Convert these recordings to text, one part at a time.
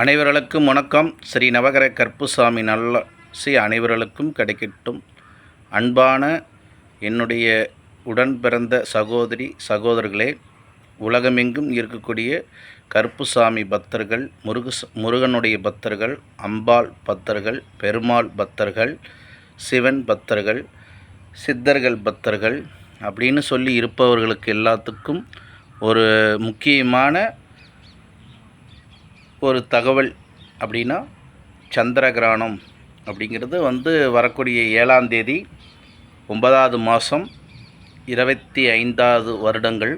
அனைவர்களுக்கும் வணக்கம். ஸ்ரீ நவகர கற்புசாமி நல்ல சி அனைவர்களுக்கும் கிடைக்கட்டும். அன்பான என்னுடைய உடன் பிறந்த சகோதரி சகோதரர்களே உலகமெங்கும் இருக்கக்கூடிய கற்புசாமி பக்தர்கள் முருகு முருகனுடைய பக்தர்கள் அம்பாள் பக்தர்கள் பெருமாள் பக்தர்கள் சிவன் பக்தர்கள் சித்தர்கள் பக்தர்கள் அப்படின்னு சொல்லி இருப்பவர்களுக்கு எல்லாத்துக்கும் ஒரு முக்கியமான ஒரு தகவல் அப்படின்னா சந்திர கிரகணம் அப்படிங்கிறது வந்து வரக்கூடிய ஏழாம் தேதி ஒன்பதாவது மாதம் இருபத்தி ஐந்தாவது வருடங்கள்.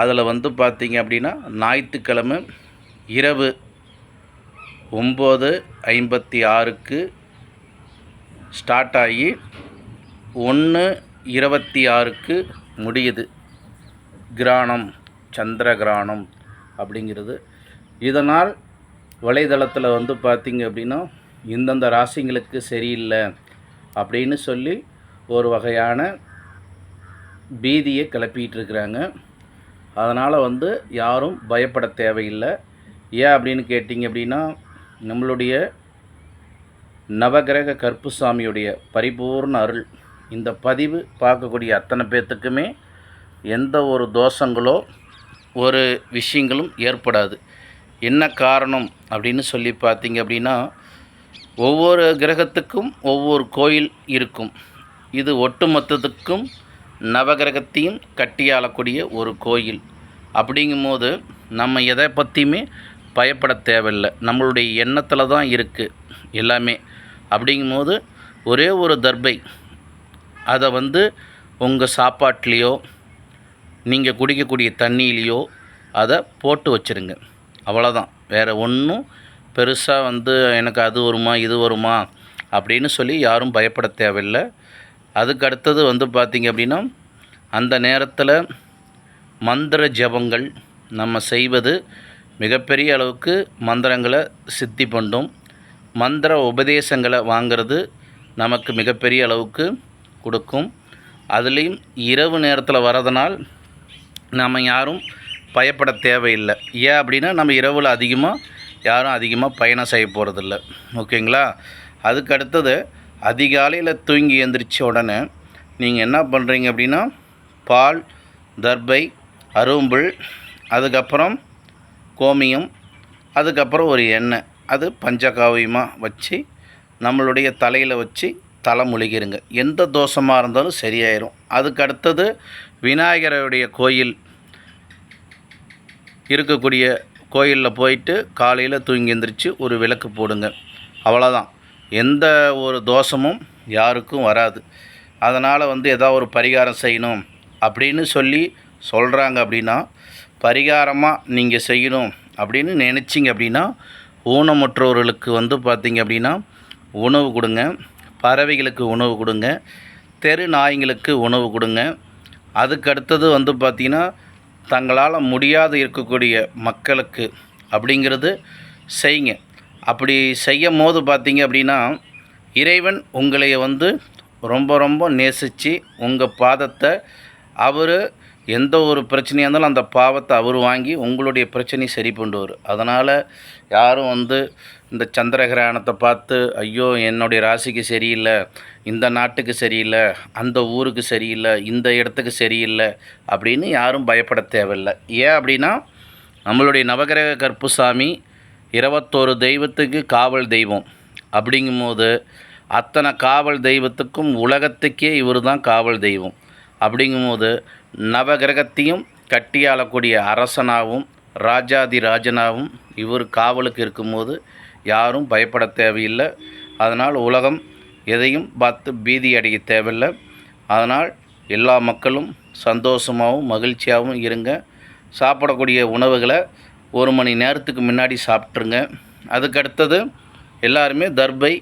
அதில் வந்து பார்த்தீங்க அப்படின்னா ஞாயிற்றுக்கிழமை இரவு ஒம்பது ஐம்பத்தி ஆறுக்கு ஸ்டார்ட் ஆகி ஒன்று இருபத்தி ஆறுக்கு முடியுது. கிராணம் சந்திர கிராணம் அப்படிங்கிறது. இதனால் வலைதளத்தில் வந்து பார்த்திங்க அப்படின்னா இந்தந்த ராசிங்களுக்கு சரியில்லை அப்படின்னு சொல்லி ஒரு வகையான பீதியை கிளப்பிகிட்டு இருக்கிறாங்க அதனால் வந்து யாரும் பயப்பட தேவையில்லை. ஏன் அப்படின்னு கேட்டிங்க அப்படின்னா நம்மளுடைய நவகிரக கற்புசாமியுடைய பரிபூர்ண அருள் இந்த பதிவு பார்க்கக்கூடிய அத்தனை பேர்த்துக்குமே எந்த ஒரு தோஷங்களோ ஒரு விஷயங்களும் ஏற்படாது. என்ன காரணம் அப்படின்னு சொல்லி பார்த்தீங்க அப்படின்னா ஒவ்வொரு கிரகத்துக்கும் ஒவ்வொரு கோயில் இருக்கும். இது ஒட்டுமொத்தத்துக்கும் நவகிரகத்தையும் கட்டியாளக்கூடிய ஒரு கோயில். அப்படிங்கும்போது நம்ம எதை பற்றியுமே பயப்பட தேவையில்லை. நம்மளுடைய எண்ணத்தில் தான் இருக்குது எல்லாமே. அப்படிங்கும்போது ஒரே ஒரு தர்பை அதை வந்து உங்கள் சாப்பாட்லேயோ நீங்கள் குடிக்கக்கூடிய தண்ணியிலையோ அதை போட்டு வச்சுருங்க. அவ்வளோதான் வேறு ஒன்றும் பெருசாக வந்து எனக்கு அது வருமா இது வருமா அப்படின்னு சொல்லி யாரும் பயப்பட தேவையில்லை. அதுக்கு அடுத்தது வந்து பார்த்திங்க அப்படின்னா அந்த நேரத்தில் மந்திர ஜபங்கள் நம்ம செய்வது மிகப்பெரிய அளவுக்கு மந்திரங்களை சித்தி பண்ணும். மந்திர உபதேசங்களை வாங்கிறது நமக்கு மிகப்பெரிய அளவுக்கு கொடுக்கும். அதுலேயும் இரவு நேரத்தில் வரதனால் நம்ம யாரும் பயப்பட தேவையில்லை. ஏன் அப்படின்னா நம்ம இரவில் அதிகமாக யாரும் அதிகமாக பயணம் செய்ய போகிறதில்ல ஓகேங்களா? அதுக்கு அடுத்தது அதிகாலையில் தூங்கி எந்திரிச்ச உடனே நீங்கள் என்ன பண்ணுறீங்க அப்படின்னா பால் தர்பை அரும்புல் அதுக்கப்புறம் கோமியம் அதுக்கப்புறம் ஒரு எண்ணெய். அது பஞ்சகாவியமாக வச்சு நம்மளுடைய தலையில் வச்சு தலை முழுகிருங்க. எந்த தோஷமாக இருந்தாலும் சரியாயிரும். அதுக்கு அடுத்தது விநாயகருடைய கோயில் இருக்கக்கூடிய கோயிலில் போயிட்டு காலையில் தூங்கி எந்திரிச்சு ஒரு விளக்கு போடுங்க. அவ்வளோதான் எந்த ஒரு தோஷமும் யாருக்கும் வராது. அதனால் வந்து ஏதாவது ஒரு பரிகாரம் செய்யணும் அப்படின்னு சொல்லி சொல்கிறாங்க அப்படின்னா பரிகாரமாக நீங்கள் செய்யணும் அப்படின்னு நினச்சிங்க அப்படின்னா ஊனமுற்றோர்களுக்கு வந்து பார்த்திங்க அப்படின்னா உணவு கொடுங்க. பறவைகளுக்கு உணவு கொடுங்க. தெரு நாய்ங்களுக்கு உணவு கொடுங்க. அதுக்கு அடுத்தது வந்து பார்த்திங்கன்னா தங்களால் முடியாது இருக்கக்கூடிய மக்களுக்கு அப்படிங்கிறது செய்யுங்க. அப்படி செய்யும் போது பார்த்தீங்க அப்படின்னா இறைவன் உங்களை வந்து ரொம்ப ரொம்ப நேசித்து உங்கள் பாதத்தை அவர் எந்த ஒரு பிரச்சனையாக இருந்தாலும் அந்த பாவத்தை அவர் வாங்கி உங்களுடைய பிரச்சனையை சரி பண்ணுவார். அதனால் யாரும் வந்து இந்த சந்திர கிரகணத்தை பார்த்து ஐயோ என்னுடைய ராசிக்கு சரியில்லை இந்த நாட்டுக்கு சரியில்லை அந்த ஊருக்கு சரியில்லை இந்த இடத்துக்கு சரியில்லை அப்படின்னு யாரும் பயப்பட தேவையில்லை. ஏன் அப்படின்னா நம்மளுடைய நவகிரக கற்புசாமி இருபத்தோரு தெய்வத்துக்கு காவல் தெய்வம். அப்படிங்கும்போது அத்தனை காவல் தெய்வத்துக்கும் உலகத்துக்கே இவர் தான் காவல் தெய்வம். அப்படிங்கும்போது நவகிரகத்தையும் கட்டியாளக்கூடிய அரசனாகவும் ராஜாதி ராஜனாகவும் இவர் காவலுக்கு இருக்கும்போது யாரும் பயப்பட தேவையில்லை. அதனால் உலகம் எதையும் பார்த்து பீதி அடைய தேவையில்லை. அதனால் எல்லா மக்களும் சந்தோஷமாகவும் மகிழ்ச்சியாகவும் இருங்க. சாப்பிடக்கூடிய உணவுகளை ஒரு மணி நேரத்துக்கு முன்னாடி சாப்பிட்ருங்க அதுக்கடுத்தது எல்லாருமே தர்பை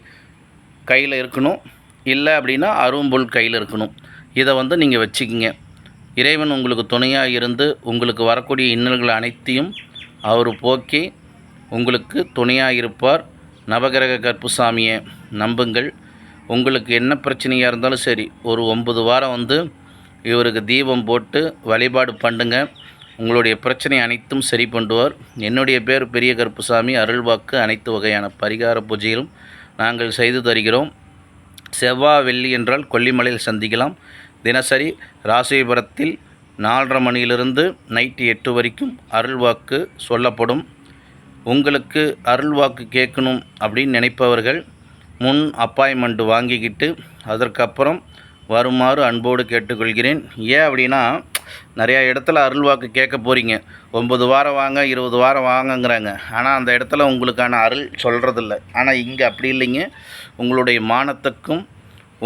கையில் இருக்கணும். இல்லை அப்படின்னா அரும்புல் கையில் இருக்கணும். இதை வந்து நீங்கள் வச்சுக்கிங்க. இறைவன் உங்களுக்கு துணையாக இருந்து உங்களுக்கு வரக்கூடிய இன்னல்கள் அனைத்தையும் அவர் போக்கி உங்களுக்கு துணையாக இருப்பார். நவகிரக கற்புசாமியை நம்புங்கள். உங்களுக்கு என்ன பிரச்சனையாக இருந்தாலும் சரி ஒரு ஒம்பது வாரம் வந்து இவருக்கு தீபம் போட்டு வழிபாடு பண்ணுங்க. உங்களுடைய பிரச்சனை அனைத்தும் சரி பண்ணுவார். என்னுடைய பேர் பெரிய கருப்புசாமி அருள்வாக்கு அனைத்து வகையான பரிகார பூஜையிலும் நாங்கள் செய்து தருகிறோம். செவ்வாய் வெள்ளி என்றால் கொல்லிமலையில் சந்திக்கலாம். தினசரி ராசிபுரத்தில் நாலரை மணியிலிருந்து நைட்டு எட்டு வரைக்கும் அருள்வாக்கு சொல்லப்படும். உங்களுக்கு அருள்வாக்கு கேட்கணும் அப்படின்னு நினைப்பவர்கள் முன் அப்பாயின்மெண்ட்டு வாங்கிக்கிட்டு அதற்கப்புறம் வருமாறு அன்போடு கேட்டுக்கொள்கிறேன். ஏன் அப்படின்னா நிறையா இடத்துல அருள்வாக்கு கேட்க போகிறீங்க ஒம்பது வாரம் வாங்க இருபது வாரம் வாங்கங்கிறாங்க. ஆனால் அந்த இடத்துல உங்களுக்கான அருள் சொல்கிறதில்ல ஆனால் இங்கே அப்படி இல்லைங்க. உங்களுடைய மானத்துக்கும்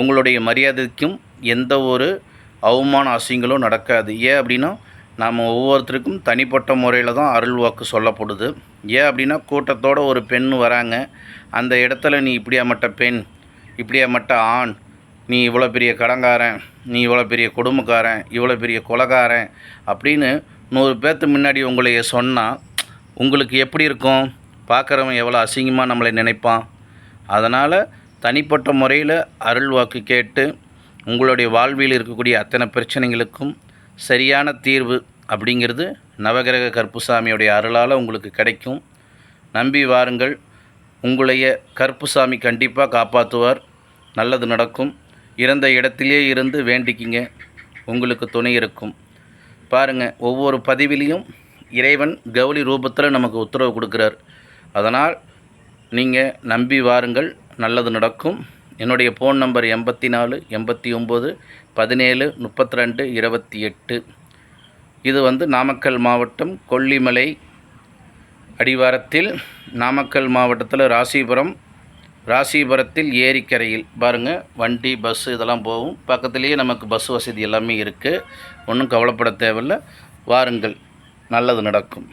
உங்களுடைய மரியாதைக்கும் எந்த ஒரு அவமான அசிங்களும் நடக்காது. ஏன் அப்படின்னா நாம் ஒவ்வொருத்தருக்கும் தனிப்பட்ட முறையில் தான் அருள் வாக்கு சொல்லப்படுது. ஏன் அப்படின்னா கூட்டத்தோட ஒரு பெண் வராங்க. அந்த இடத்துல நீ இப்படியாமட்ட பெண் இப்படியாமட்ட ஆண் நீ இவ்வளோ பெரிய கடங்காரன் நீ இவ்வளோ பெரிய குடும்பக்காரன் இவ்வளோ பெரிய கொலகாரன் அப்படின்னு நூறு பேர்த்து முன்னாடி உங்களைய சொன்னால் உங்களுக்கு எப்படி இருக்கும்? பார்க்குறவன் எவ்வளோ அசிங்கமாக நம்மளை நினைப்பான்? அதனால் தனிப்பட்ட முறையில் அருள் வாக்கு கேட்டு உங்களுடைய வாழ்வில் இருக்கக்கூடிய அத்தனை பிரச்சனைகளுக்கும் சரியான தீர்வு அப்படிங்கிறது நவகிரக கற்புசாமியுடைய அருளால் உங்களுக்கு கிடைக்கும். நம்பி வாருங்கள். உங்களைய கற்புசாமி கண்டிப்பாக காப்பாற்றுவார் நல்லது நடக்கும். இறந்த இடத்திலே இருந்து வேண்டிக்கிங்க. உங்களுக்கு துணை இருக்கும். பாருங்கள் ஒவ்வொரு பதிவிலையும் இறைவன் கௌரி ரூபத்தில் நமக்கு உத்தரவு கொடுக்குறார். அதனால் நீங்கள் நம்பி வாருங்கள். நல்லது நடக்கும். என்னுடைய ஃபோன் நம்பர் எண்பத்தி நாலு எண்பத்தி ஒம்பது பதினேழு முப்பத்தி ரெண்டு இருபத்தி எட்டு இது வந்து நாமக்கல் மாவட்டம் கொல்லிமலை அடிவாரத்தில் நாமக்கல் மாவட்டத்தில் ராசிபுரம் ராசிபுரத்தில் ஏரிக்கரையில். பாருங்கள் வண்டி பஸ் இதெல்லாம் போகும். பக்கத்துலேயே நமக்கு பஸ் வசதி எல்லாமே இருக்குது ஒன்றும் கவலைப்பட தேவையில்ல. வாருங்கள் நல்லது நடக்கும்.